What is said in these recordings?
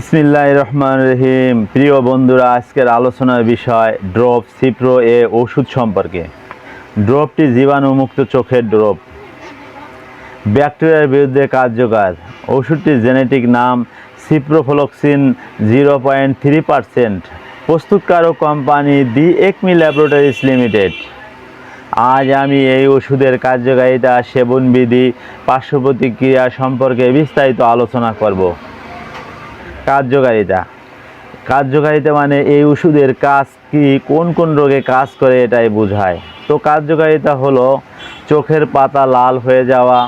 ইসমিল্লাহ রহমান রহিম। প্রিয় বন্ধুরা, আজকের আলোচনার বিষয় ড্রপ সিপ্রো এ ওষুধ সম্পর্কে। ড্রপটি জীবাণুমুক্ত চোখের ড্রপ। ব্যাকটেরিয়ার বিরুদ্ধে কার্যকর। ওষুধটির জেনেটিক নাম ciprofloxacin zero point three percent. প্রস্তুতকারক company the Acme laboratories limited. আজ আমি এই ওষুধের কার্যকারিতা, সেবনবিধি, পার্শ্ব প্রতিক্রিয়া সম্পর্কে বিস্তারিত আলোচনা করব। কার্যকারিতা। কার্যকারিতা মানে এই ওষুধের কাজ কি, কোন কোন রোগে কাজ করে এটাই বোঝায়। তো কার্যকারিতা হলো চোখের পাতা লাল হয়ে যাওয়া,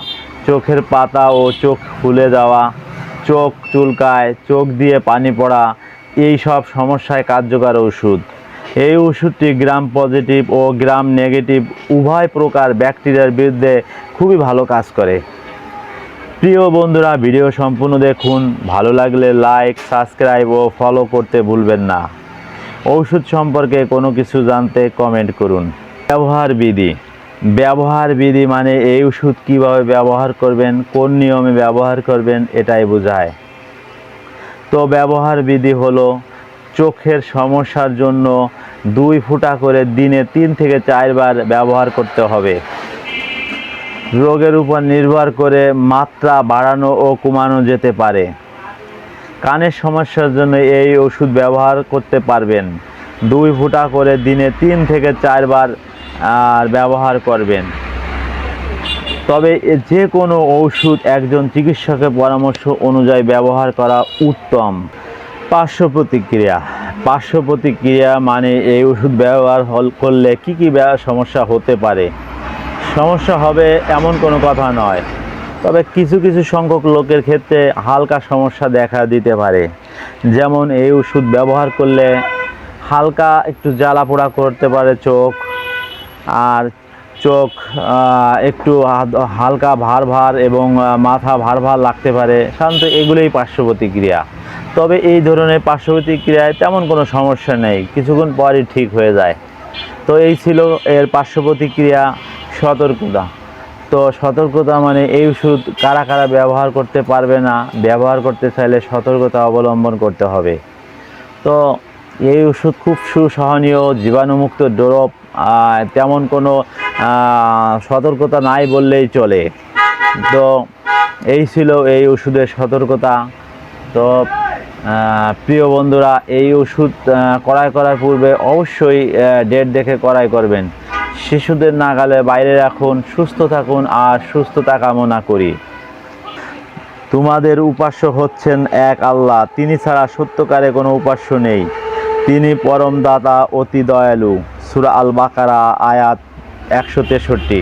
চোখের পাতা ও চোখ ফুলে যাওয়া, চোখ চুলকায়, চোখ দিয়ে পানি পড়া, এই সব সমস্যায় কার্যকর ওষুধ। এই ওষুধটি গ্রাম পজিটিভ ও গ্রাম নেগেটিভ উভয় প্রকার ব্যাকটেরিয়ার বিরুদ্ধে খুবই ভালো কাজ করে। প্রিয় বন্ধুরা, ভিডিও সম্পূর্ণ দেখুন। ভালো লাগলে লাইক সাবস্ক্রাইব ও ফলো করতে ভুলবেন না। ঔষধ সম্পর্কে কোনো কিছু জানতে কমেন্ট করুন। ব্যবহার বিধি। ব্যবহার বিধি মানে এই ওষুধ কীভাবে ব্যবহার করবেন, কোন নিয়মে ব্যবহার করবেন, এটাই বোঝায়। তো ব্যবহার বিধি হলো, চোখের সমস্যার জন্য দুই ফুটা করে দিনে তিন থেকে চারবার ব্যবহার করতে হবে। রোগের উপর নির্ভর করে মাত্রা বাড়ানো ও কমানো যেতে পারে। কানের সমস্যার জন্য এই ওষুধ ব্যবহার করতে পারবেন। দুই ফুটা করে দিনে তিন থেকে চারবার আর ব্যবহার করবেন। তবে যে কোনো ঔষধ একজন চিকিৎসকের পরামর্শ অনুযায়ী ব্যবহার করা উত্তম। পার্শ্ব প্রতিক্রিয়া। পার্শ্ব প্রতিক্রিয়া মানে এই ওষুধ ব্যবহার করলে কী কী সমস্যা হতে পারে? সমস্যা হবে এমন কোনো কথা নয়। তবে কিছু কিছু সংখ্যক লোকের ক্ষেত্রে হালকা সমস্যা দেখা দিতে পারে। যেমন এই ওষুধ ব্যবহার করলে হালকা একটু জ্বালা পোড়া করতে পারে চোখ, আর চোখ একটু হালকা ভার ভার এবং মাথা ভার ভার লাগতে পারে। সাধারণত এগুলোই পার্শ্ব প্রতিক্রিয়া। তবে এই ধরনের পার্শ্ব প্রতিক্রিয়ায় তেমন কোনো সমস্যা নেই। কিছুক্ষণ পরই ঠিক হয়ে যায়। তো এই ছিল এর পার্শ্ব প্রতিক্রিয়া সতর্কতা। তো সতর্কতা মানে এই ওষুধ কারা কারা ব্যবহার করতে পারবে না, ব্যবহার করতে চাইলে সতর্কতা অবলম্বন করতে হবে। তো এই ওষুধ খুব সুসহনীয়, জীবাণুমুক্ত ড্রপ তেমন কোনো সতর্কতা নাই বললেই চলে। তো এই ছিল এই ওষুধের সতর্কতা। তো প্রিয় বন্ধুরা, এই ওষুধ ক্রয় করার পূর্বে অবশ্যই ডেট দেখে ক্রয় করবেন। শিশুদের নাগালে বাইরে রাখুন, সুস্থ থাকুন আর সুস্থতা কামনা করি। তোমাদের উপাস্য হচ্ছেন এক আল্লাহ, তিনি ছাড়া সত্যকারে কোনো উপাস্য নেই। তিনি পরম দাতা, অতি দয়ালু। সুরা আল বাকারা আয়াত একশো তেষট্টি।